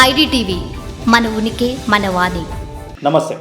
IDTV మన ఉనికి మన వాణి. నమస్తే.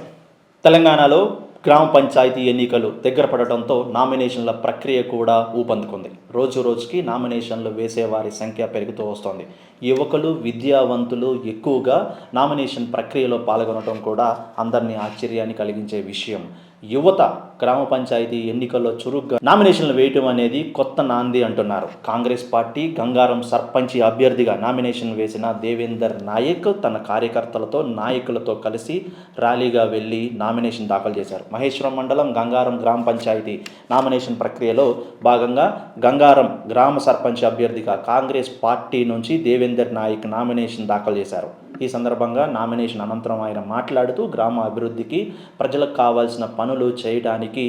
తెలంగాణలో గ్రామ పంచాయతీ ఎన్నికలు దగ్గర పడటంతో నామినేషన్ల ప్రక్రియ కూడా ఊపందుకుంది. రోజు రోజుకి నామినేషన్లు వేసేవారి సంఖ్య పెరుగుతూ వస్తోంది. యువకులు విద్యావంతులు ఎక్కువగా నామినేషన్ ప్రక్రియలో పాల్గొనడం కూడా అందరినీ ఆశ్చర్యాన్ని కలిగించే విషయం. యువత గ్రామ పంచాయతీ ఎన్నికల్లో చురుగ్గా నామినేషన్లు వేయటం అనేది కొత్త నాంది అంటున్నారు. కాంగ్రెస్ పార్టీ గంగారం సర్పంచి అభ్యర్థిగా నామినేషన్ వేసిన దేవేందర్ నాయక్ తన కార్యకర్తలతో నాయకులతో కలిసి ర్యాలీగా వెళ్ళి నామినేషన్ దాఖలు చేశారు. మహేశ్వరం మండలం గంగారం గ్రామ పంచాయతీ నామినేషన్ ప్రక్రియలో భాగంగా గంగారం గ్రామ సర్పంచ్ అభ్యర్థిగా కాంగ్రెస్ పార్టీ నుంచి దేవేందర్ నాయక్ నామినేషన్ దాఖలు చేశారు. ఈ సందర్భంగా నామినేషన్ అనంతరం ఆయన మాట్లాడుతూ గ్రామ అభివృద్ధికి ప్రజలకు కావాల్సిన పనులు చేయడానికి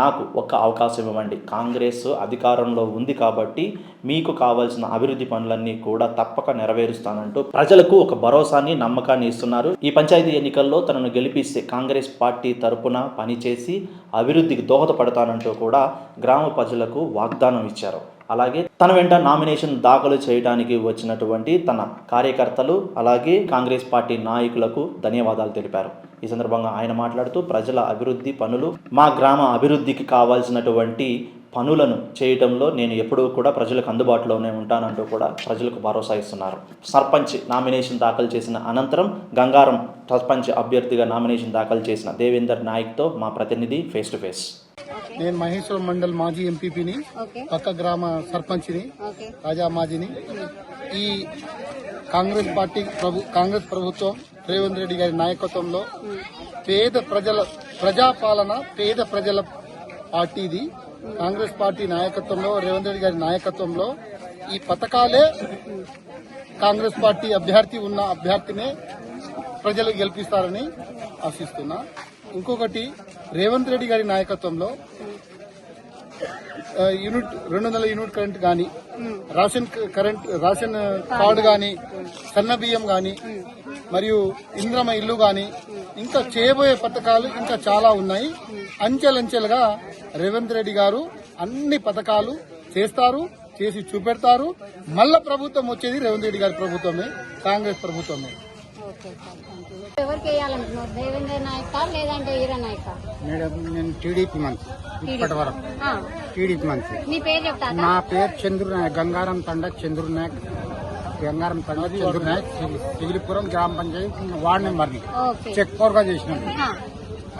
నాకు ఒక అవకాశం ఇవ్వండి. కాంగ్రెస్ అధికారంలో ఉంది కాబట్టి మీకు కావాల్సిన అభివృద్ధి పనులన్నీ కూడా తప్పక నెరవేరుస్తానంటూ ప్రజలకు ఒక భరోసాని నమ్మకాన్ని ఇస్తున్నారు. ఈ పంచాయతీ ఎన్నికల్లో తనను గెలిపిస్తే కాంగ్రెస్ పార్టీ తరపున పనిచేసి అభివృద్ధికి దోహదపడతానంటూ కూడా గ్రామ ప్రజలకు వాగ్దానం ఇచ్చారు. అలాగే తన వెంట నామినేషన్ దాఖలు చేయడానికి వచ్చినటువంటి తన కార్యకర్తలు అలాగే కాంగ్రెస్ పార్టీ నాయకులకు ధన్యవాదాలు తెలిపారు. ఈ సందర్భంగా ఆయన మాట్లాడుతూ ప్రజల అభివృద్ధి పనులు మా గ్రామ అభివృద్ధికి కావాల్సినటువంటి పనులను చేయటంలో నేను ఎప్పుడూ కూడా ప్రజలకు అందుబాటులోనే ఉంటానంటూ కూడా ప్రజలకు భరోసా ఇస్తున్నారు. సర్పంచ్ నామినేషన్ దాఖలు చేసిన అనంతరం గంగారం సర్పంచ్ అభ్యర్థిగా నామినేషన్ దాఖలు చేసిన దేవేందర్ నాయక్తో మా ప్రతినిధి ఫేస్ టు ఫేస్ నేను మహేశ్వరం మండల్ మాజీ ఎంపీపీని పక్క గ్రామ సర్పంచ్ని రాజా మాజీని. ఈ కాంగ్రెస్ పార్టీ ప్రభు కాంగ్రెస్ ప్రభుత్వం రేవంత్ రెడ్డి గారి నాయకత్వంలో పేద ప్రజల ప్రజాపాలన పేద ప్రజల పార్టీది. కాంగ్రెస్ పార్టీ నాయకత్వంలో రేవంత్ రెడ్డి గారి నాయకత్వంలో ఈ పథకాలే కాంగ్రెస్ పార్టీ అభ్యర్థి ఉన్న అభ్యర్థినే ప్రజలు గెలిపిస్తారని ఆశిస్తున్నా. ఇంకొకటి రేవంత్ రెడ్డి గారి నాయకత్వంలో యూనిట్ రెండు వందల యూనిట్ కరెంట్ కానీ రాషన్ కరెంట్ రాషన్ కార్డు కానీ సన్న బియ్యం కానీ మరియు ఇంద్రమ ఇల్లు కానీ ఇంకా చేయబోయే పథకాలు ఇంకా చాలా ఉన్నాయి. అంచెలంచెలుగా రేవంత్ రెడ్డి గారు అన్ని పథకాలు చేస్తారు చేసి చూపెడతారు. మళ్ళా ప్రభుత్వం వచ్చేది రేవంత్ రెడ్డి గారి ప్రభుత్వమే కాంగ్రెస్ ప్రభుత్వమే. ఎవరికి వేయాలనుకున్నారు దేవేంద్ర నాయక లేదంటే ఈర నాయక? మేడం నేను టీడీపీ మంత్రి ఇప్పటి వరకు. ఆ, టీడీపీ మంత్రి. మీ పేరు చెప్తారా నా పేరు చంద్రు నాయక్ గంగారం తండ చంద్రు నాయక్. గంగారం తండ చంద్రు నాయక్ సిగి- సిగిలిపురం గ్రామ పంచాయతీ వార్డు నెంబర్ని చెక్ పవర్గా చేసినాం.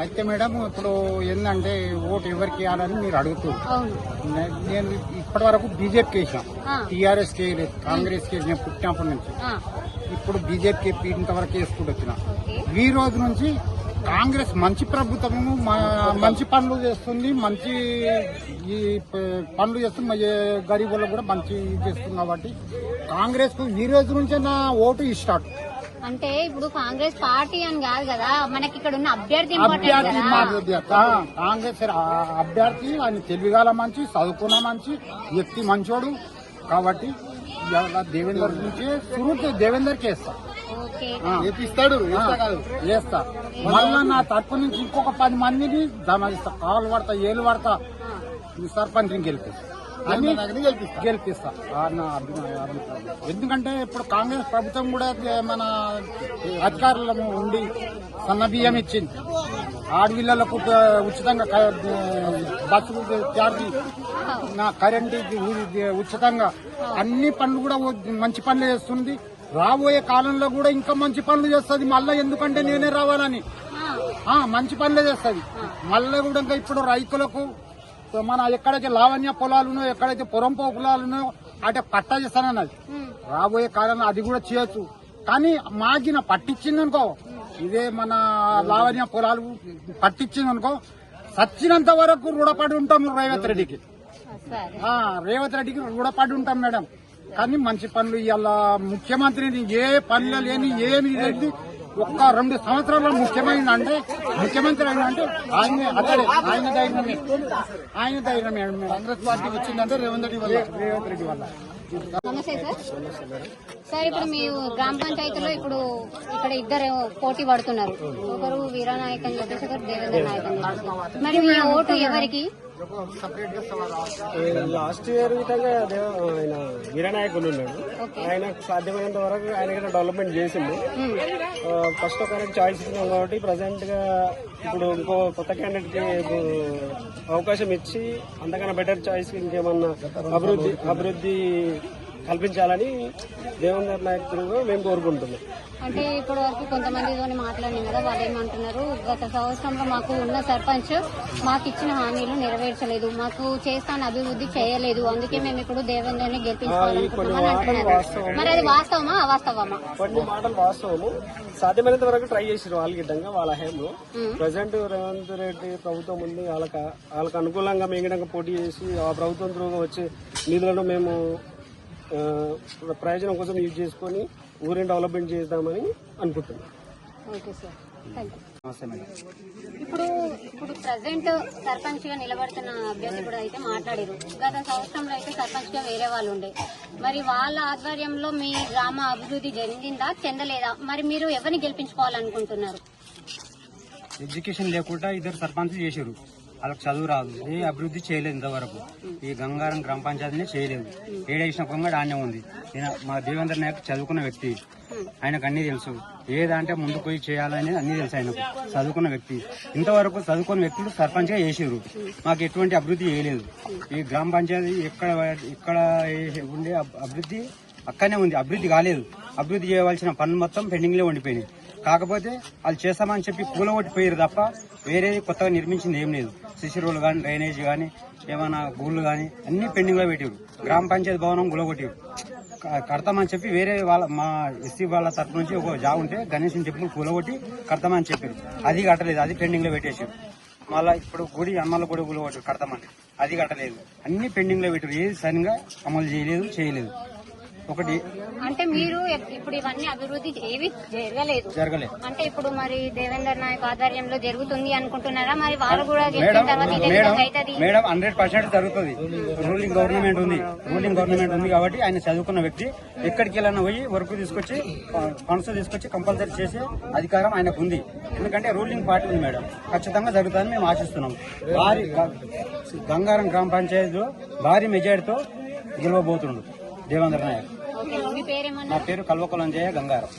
అయితే మేడం ఇప్పుడు ఏంటంటే ఓటు ఎవరికి వేయాలని మీరు అడుగుతున్నారు. నేను ఇప్పటి వరకు బీజేపీకి వేసాం ఆ. టీఆర్ఎస్కి వేయలేదు కాంగ్రెస్కి వేసిన పుట్టినప్పటి నుంచి. ఇప్పుడు బీజేపీకి ఇంతవరకు వేసుకుంటూ వచ్చిన. ఈ రోజు నుంచి కాంగ్రెస్ మంచి ప్రభుత్వము మంచి పనులు చేస్తుంది మంచి ఈ పనులు చేస్తుంది మరి గరీబులకు కూడా మంచి చేస్తుంది కాబట్టి కాంగ్రెస్కు ఈ రోజు నుంచే నా ఓటు ఇష్టాట్ అంటే ఇప్పుడు కాంగ్రెస్ పార్టీ అని కాదు కదా మనకి ఇక్కడ ఉన్న అభ్యర్థి కాంగ్రెస్ అభ్యర్థి ఆయన తెలివిగాల మంచి చదువుకున్న మంచి వ్యక్తి మంచోడు. కాబట్టి దేవేందర్ నుంచి వేస్తా. ఓకే. ఆ. ఏపిస్తాడు వేస్తా కాదు చేస్తా మళ్ళా నా తరపు నుంచి ఇంకొక పది మందిని దమయిస్తా కాలు పడతా ఏలు పడతా. సర్పంచ్ని గెలిపిస్తా. అని గెలిపిస్తా. నా. ఎందుకంటే ఇప్పుడు కాంగ్రెస్ ప్రభుత్వం కూడా మన అధికారులను ఉండి సన్న బియ్యం ఇచ్చింది. ఆడపిల్లలకు ఉచితంగా బస్సు ఛార్జీ నా కరెంట్ ఉచితంగా అన్ని పనులు కూడా మంచి పనులు చేస్తుంది. రాబోయే కాలంలో కూడా ఇంకా మంచి పనులు చేస్తుంది. మళ్ళీ ఎందుకంటే నేనే రావాలని. మంచి పనులే చేస్తుంది. మళ్ళీ కూడా ఇంకా ఇప్పుడు రైతులకు మన ఎక్కడైతే లావణ్య పొలాలు ఉన్నాయో ఎక్కడైతే పొరంపో పొలాలు ఉన్నాయో అటే పట్ట చేస్తానన్నది. రాబోయే కాలంలో అది కూడా చేయొచ్చు. కానీ మాగిన పట్టించిందనుకో ఇదే మన లావణ్య పొలాలు పట్టించిందనుకో సచ్చినంత వరకు రుణపడి ఉంటాం రేవంత్ రెడ్డికి. రేవంత్ రెడ్డికి రుణపడి ఉంటాం మేడం. కానీ మంచి పనులు ఇవాళ ముఖ్యమంత్రిని ఏ పనులు లేని ఏమి లేదు ఒక్క రెండు సంవత్సరాల్లో ముఖ్యమైన అంటే ముఖ్యమంత్రి అయిన అంటే ఆయన అతడే ఆయన ధైర్యమే. ఆయన ధైర్యమే కాంగ్రెస్ పార్టీ వచ్చిందంటే రేవంత్ రెడ్డి వల్ల. రేవంత్ రెడ్డి వల్ల. నమస్తే సార్. సార్ ఇప్పుడు మీ గ్రామ పంచాయతీలో ఇప్పుడు ఇక్కడ ఇద్దరు పోటీ పడుతున్నారు. ఒకరు వీరానాయక్ అని చెప్పేసి ఒకరు దేవేంద్ర నాయక్ అని మరి మీ ఓటు ఎవరికి? లాస్ట్ ఇయర్ విధంగా ఆయన వీరనాయకులు ఉన్నాడు. ఆయనకు సాధ్యమైనంత వరకు ఆయన డెవలప్మెంట్ చేసిండు. ఫస్ట్ ఒక చాయిస్ ఇచ్చినాం కాబట్టి ప్రజెంట్గా ఇప్పుడు ఇంకో కొత్త క్యాండిడేట్కి అవకాశం ఇచ్చి అంతకన్నా బెటర్ చాయిస్ ఇంకేమన్నా అభివృద్ధి అభివృద్ధి కల్పించాలని దేవేంద్ర నాయకులుగా మేము కోరుకుంటున్నాం. అంటే ఇప్పటి వరకు కొంతమందితో మాట్లాడినాం కదా వాళ్ళు ఏమంటున్నారు? గత సంవత్సరంలో మాకు ఉన్న సర్పంచ్ మాకు ఇచ్చిన హామీలు నెరవేర్చలేదు మాకు చేస్తాను అభివృద్ధి చేయలేదు అందుకే మేము ఇప్పుడు దేవేంద్రని గెలిపించుకోవాలనుకుంటున్నామని అంటున్నారు. మరి అది వాస్తవమా? అవాస్తవమా? కొన్ని మాటలు వాస్తవము. సాధ్యమైనంత వరకు ట్రై చేసారు వాళ్ళ గిడ్డంగా వాళ్ళ హేంలో ప్రజెంట్ రేవంత్ రెడ్డి ప్రభుత్వం ఉంది వాళ్ళకి వాళ్ళకి అనుకూలంగా మేము పోటీ చేసి ఆ ప్రభుత్వం త్రూగా వచ్చే నిధులను మేము ప్రయోజనం కోసం యూజ్ చేసుకొని ఊరిని డెవలప్మెంట్ చేద్దామని అనుకుంటున్నాం. Okay sir. థ్యాంక్ యూ ఇప్పుడు ఇప్పుడు ప్రజెంట్ సర్పంచ్గా నిలబడుతున్న అభ్యర్థి కూడా అయితే మాట్లాడారు. గత సంవత్సరంలో అయితే సర్పంచ్గా వేరే వాళ్ళు ఉండే. మరి వాళ్ళ ఆధ్వర్యంలో మీ గ్రామ అభివృద్ధి జరిగిందా చెందలేదా? మరి మీరు ఎవరిని గెలిపించుకోవాలనుకుంటున్నారు? ఎడ్యుకేషన్ లేకుండా ఇద్దరు సర్పంచ్ చేశారు. వాళ్ళకి చదువు రాదు. ఏ అభివృద్ధి చేయలేదు ఇంతవరకు. ఈ గంగారం గ్రామ పంచాయతీని చేయలేదు. ఏడేసిన కొంగడు ఆనే ఉంది. ఈయన మా దేవేంద్ర నాయక్ చదువుకున్న వ్యక్తి. ఆయనకు అన్ని తెలుసు. ఏదంటే ముందు పోయి చేయాలని అన్ని తెలుసు ఆయనకు. చదువుకున్న వ్యక్తి. ఇంతవరకు చదువుకున్న వ్యక్తులు సర్పంచ్గా చేసారు మాకు ఎటువంటి అభివృద్ధి చేయలేదు. ఈ గ్రామ పంచాయతీ ఎక్కడ ఇక్కడ ఉండే అభివృద్ధి అక్కడనే ఉంది. అభివృద్ధి కాలేదు. అభివృద్ధి చేయవలసిన పనులు మొత్తం పెండింగ్లో ఉండిపోయినాయి. కాకపోతే వాళ్ళు చేస్తామని చెప్పి కూలగొట్టిపోయారు తప్ప వేరే కొత్తగా నిర్మించింది ఏం లేదు. సిసి రోడ్లు కానీ డ్రైనేజ్ కానీ ఏమైనా గూళ్ళు కానీ అన్ని పెండింగ్లో పెట్టారు గ్రామ పంచాయతీ భవనం గులగొట్టారు క- కడతామని చెప్పి వేరే వాళ్ళ మా ఎస్సీ వాళ్ళ తరఫు నుంచి ఒక జాబ్ ఉంటే గణేష్ టెంపుల్ కూలగొట్టి కడతామని చెప్పారు అది కట్టలేదు అది పెండింగ్లో పెట్టేసారు మళ్ళా ఇప్పుడు గుడి అమ్మాల గుడి కూలగొట్టారు కడతామని. అది కట్టలేదు. అన్ని పెండింగ్లో పెట్టారు ఏది సరిగా అమలు చేయలేదు చేయలేదు. ఒకటి. అంటే మీరు ఇప్పుడు ఇవన్నీ అభివృద్ధి ఏవి జరగలేదు. జరగలేదు. అంటే ఇప్పుడు మరి దేవేందర్ నాయక్ ఆధ్వర్యంలో జరుగుతుంది అనుకుంటున్నారా? మరి వాళ్ళు కూడా మేడం గెలిచిన తర్వాత ఇదే మేడం విధంగా అవుతుంది? మేడం హండ్రెడ్ పర్సెంట్ జరుగుతుంది. రూలింగ్ గవర్నమెంట్ ఉంది. రూలింగ్ గవర్నమెంట్ ఉంది కాబట్టి ఆయన చదువుకున్న వ్యక్తి ఎక్కడికి వెళ్ళినా పోయి వర్క్ తీసుకొచ్చి ఫండ్స్ తీసుకొచ్చి కంపల్సరీ చేసే అధికారం ఆయనకు ఉంది. ఎందుకంటే రూలింగ్ పార్టీ ఉంది మేడం. ఖచ్చితంగా జరుగుతుందని మేము ఆశిస్తున్నాం. భారీ గంగారం గ్రామ పంచాయతీలో భారీ మెజారిటీతో గెలవబోతుండు. దేవేంద్ర నాయక్. నా పేరు కల్వకులంజయ్య గంగారం.